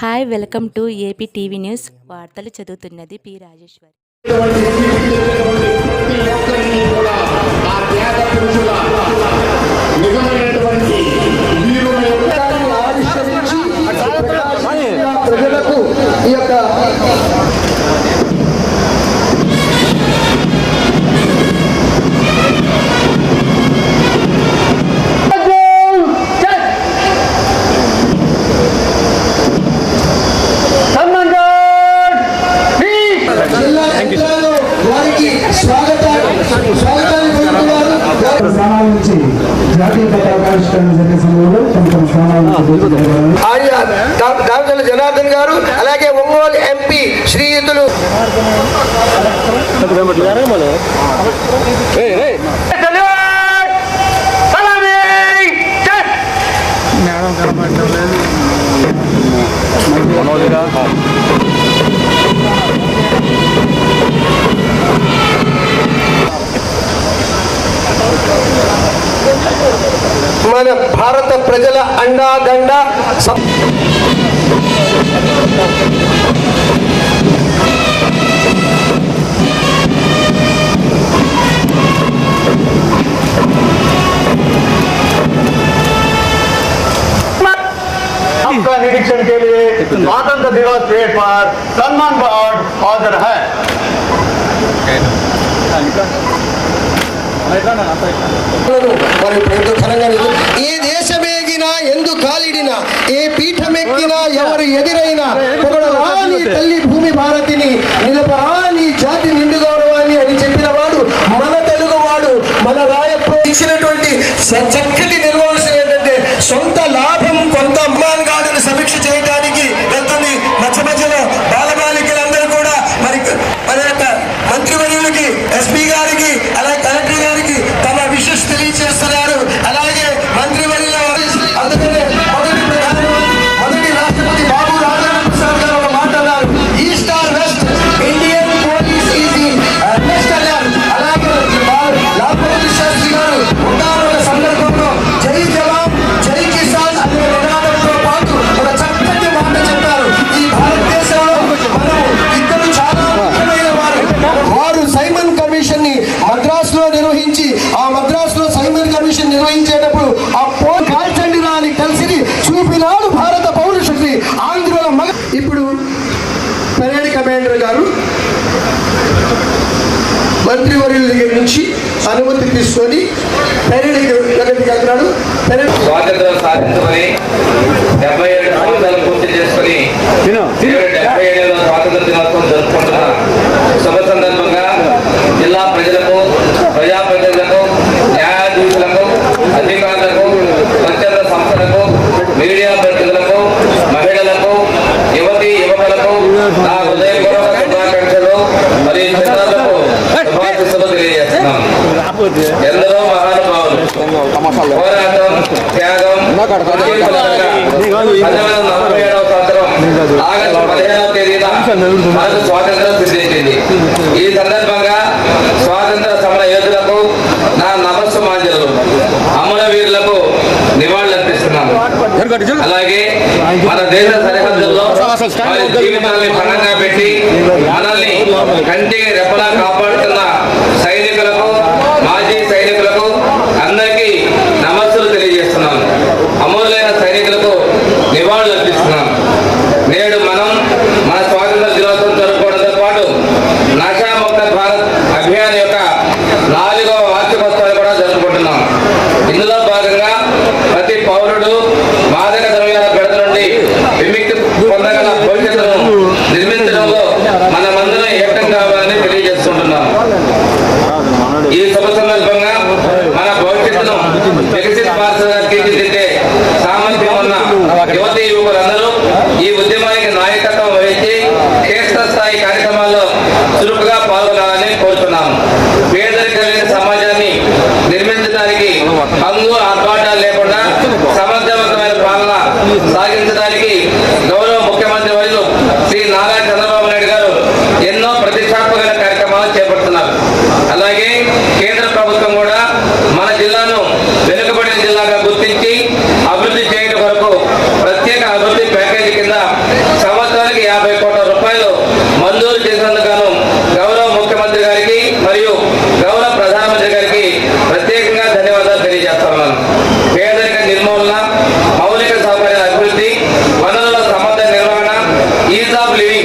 Hi welcome to AP TV news. వార్తలు చదువుతున్నది P Rajeshwari. ప్రజలకు ఈ యొక్క అలాగే ఒంగోలు ఎంపీ శ్రీయుతులు. మన భారత ప్రజల అండాదండ आपका निरीक्षण के लिए स्वतंत्र दिवस पेड़ पर सम्मान बोर्ड हाजिर है మరి ఎంతో ఘనంగా నిలు- ఏ దేశమేగినా ఎందు కాలిడినా ఏ పీఠమెక్కినా ఎవరు ఎదురైనా పొగడరాని తల్లి భూమి భారతిని నిలపరాని జాతి నిండు గౌరవాన్ని అని చెప్పిన వాడు మన తెలుగు వాడు మన రాయప్రో ఇచ్చినటువంటి పదిహేనవ తేదీన మనకు స్వాతంత్రం సిద్ధించింది. ఈ సందర్భంగా స్వాతంత్ర సమర యోధులకు నా నమస్సు మాంజలు నివాళులర్పిస్తున్నాను అలాగే మన దేశ సరిహద్దుల్లో వారి జీవితాన్ని పణంగా పెట్టి మనల్ని కంటికి రెప్పలా కాపాడుతున్న సైనికులకు మాజీ సైనికులకు అందరికీ నమస్సులు తెలియజేస్తున్నాను. అమూల్యమైన సైనికులకు నివాళులు అర్పిస్తున్నాను నేడు మనం మన స్వాతంత్ర దినోత్సవం జరుపుకోవడంతో పాటు నశాముక్త భారత్ అభియాన్ యొక్క నాలుగవ వార్షికోత్సవాలు కూడా జరుపుకుంటున్నాం. ఇందులో భాగంగా ప్రతి పౌరుడు మాదక ద్రవ్యాల బెడద నుండి విముక్తి పొందగల భవిష్యత్తును నిర్మించడంలో మనమందరం ఏకం కావాలని తెలియజేసుకుంటున్నాం. ఈ శుభ సందర్భంగా మన భవిష్యత్తును వికసిత భారతగా తీర్చిదిద్దే సామర్థ్యం ఉన్న యువతి యువకులందరూ ఈ ఉద్యమానికి నాయకత్వం క్షేత్రస్థాయి కార్యక్రమాల్లో చురుకుగా పాల్గొనాలని కోరుతున్నాము. పేదరిక సవరణలు పేదరిక నిర్మూలన మౌలిక సౌకర్యాల అభివృద్ధి వనరుల సమర్థ నిర్వహణ ఈజ్ ఆఫ్ లివింగ్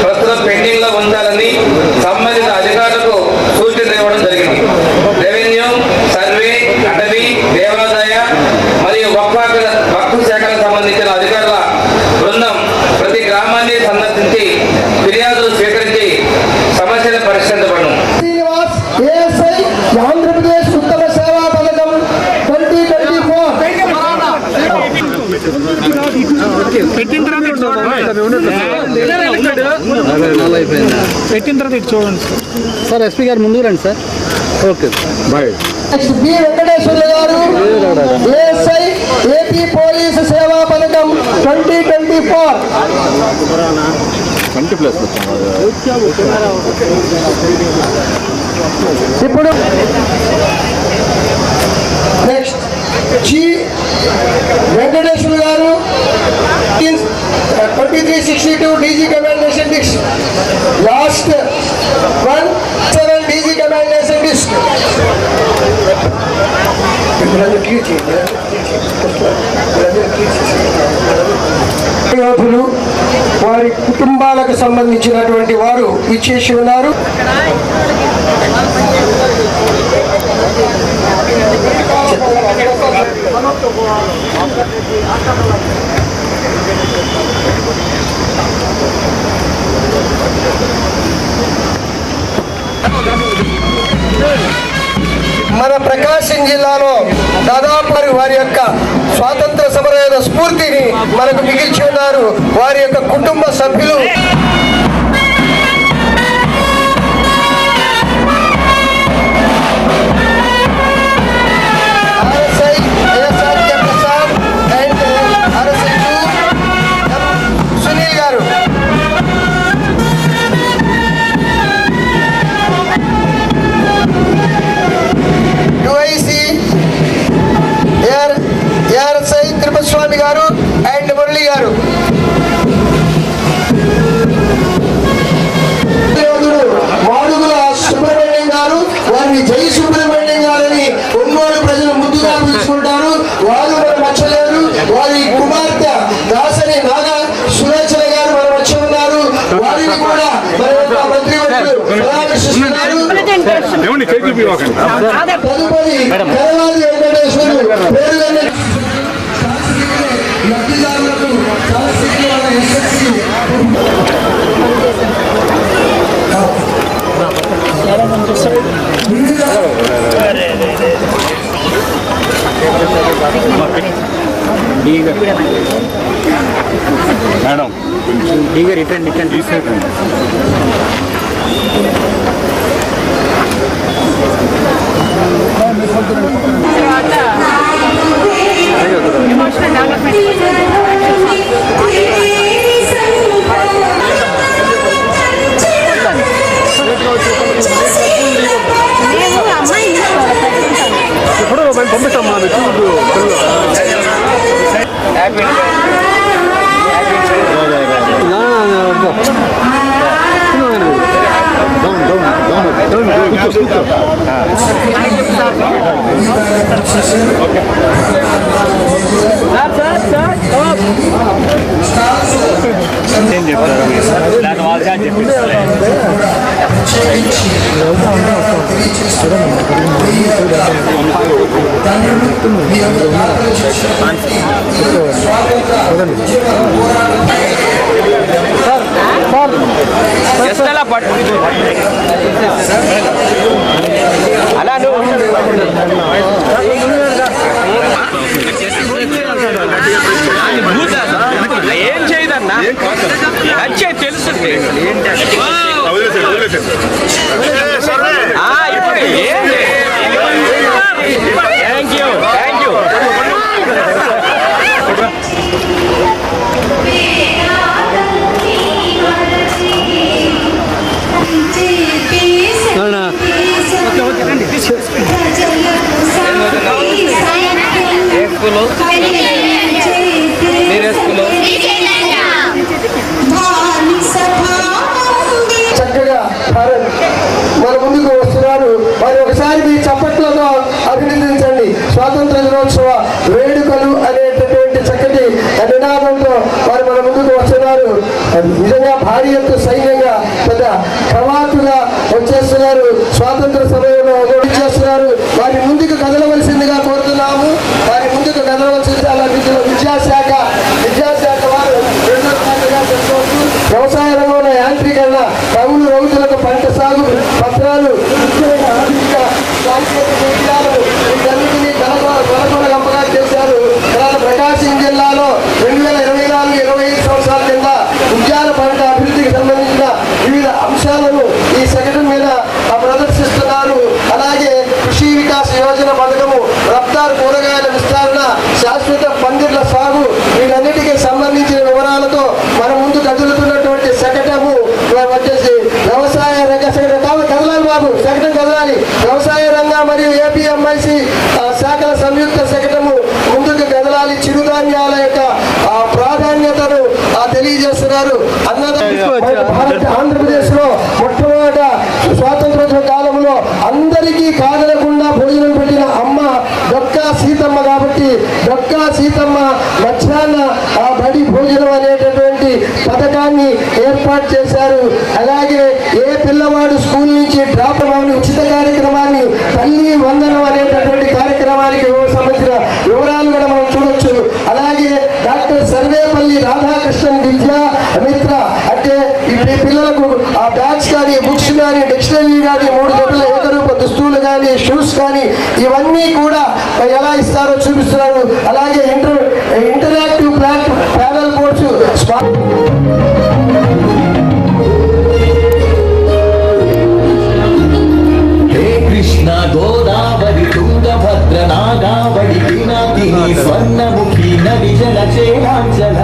ప్రస్తుతం పెండింగ్లో ఉంచాలని సంబంధిత అధికారులకు సూచన ఇవ్వడం జరిగింది. రెవెన్యూ సర్వే అటవీ దేవాదాయ మరియు గొప్ప వక్ఫ్ శాఖలకు సంబంధించిన అధికారుల బృందం ప్రతి గ్రామాన్ని సందర్శించి ఫిర్యాదులు స్వీకరించి సమస్యలు పరిష్కరించబడను శ్రీనివాస్ ఏఎస్ఐ ఆంధ్రప్రదేశ్ ఉత్తమ సేవా పథకం ట్వంటీ ట్వంటీ ఫోర్ పెట్టిన తర్వాత ఇటు చూడండి పెట్టిన తర్వాత ఇటు చూడండి సార్. ఎస్పీ గారు ముందుకు రండి sir. Okay. Bye. Next B Venkateswarlu గారు ఏఎస్ఐ ఏపీ పోలీసు సేవా పథకం twenty twenty four. Twenty plus ఇప్పుడు నెక్స్ట్ జి వెంకటేశ్వర గారు twenty three sixty two DG commendation disc last one seven DG commendation disc యోధులు వారి కుటుంబాలకు సంబంధించినటువంటి వారు విచ్చేసి ఉన్నారు. మన ప్రకాశం జిల్లాలో దాదాపు వారి వారి యొక్క స్వాతంత్ర సమరయోధ స్ఫూర్తిని మనకు మిగిల్చి ఉన్నారు. వారి యొక్క కుటుంబ సభ్యులు గారు అండ్ మురళి గారు. మాడుగుల సుబ్రహ్మణ్యం గారు వారిని జై సుబ్రహ్మణ్యం గారని ఒంగోలు ప్రజలు ముద్దుగా పిలుచుకుంటారు. వారు మన మచ్చలేరు. వారి కుమార్తె దాసరి నాగ సులోచన గారు మన మధ్య ఉన్నారు. వారిని కూడా మన యొక్క మంత్రివర్యులు పరామర్శిస్తున్నారు తదుపరి మేడం ఈగ రిటర్న్ రిటర్న్ తీసేయండి ఇప్పుడు Senin cepler arabayı. Nerede alacağın cepler. ಎಷ್ಟೆಲ್ಲ పాటు అలా నువ్వు ఏం చేయదన్నా? అచ్చే తెలుస్తుంది ఇప్పుడు. థ్యాంక్ యూ థ్యాంక్ యూ నినాదంతో వారు మన ముందుకు వస్తున్నారు. నిజంగా భారీ ఎత్తు సైన్యం భారత ఆంధ్రప్రదేశ్లో మొట్టమొదట స్వాతంత్ర కాలంలో అందరికీ కాదలకుండా భోజనం పెట్టిన అమ్మ దొక్కా సీతమ్మ కాబట్టి దొక్కా సీతమ్మ మధ్యాహ్న ఆ బడి భోజనం అనేటటువంటి పథకాన్ని ఏర్పాటు చేశారు. అలాగే ఏ పిల్లవాడు స్కూల్ నుంచి డ్రాప్ అవ్వని ఉచిత కార్యక్రమాన్ని తల్లి వందనం అనేటటువంటి కార్యక్రమానికి సంబంధించిన వివరాలు కూడా మనం చూడొచ్చు. అలాగే డాక్టర్ సర్వేపల్లి రాధాకృష్ణన్ విద్యా మిత్ర అంటే ఈ పి- పిల్లలకు ఆ బ్యాగ్స్ కానీ బుక్స్ కానీ డిక్షనరీ కానీ మూడు జతల ఏకరూప దుస్తువులు కానీ షూస్ కానీ ఇవన్నీ కూడా ఎలా ఇస్తారో చూపిస్తున్నారు. అలాగే inter interactive flat panel boards smart Krishna Godavari Tungabhadra Nagavali Swarnamukhi నది జల చేలాంచల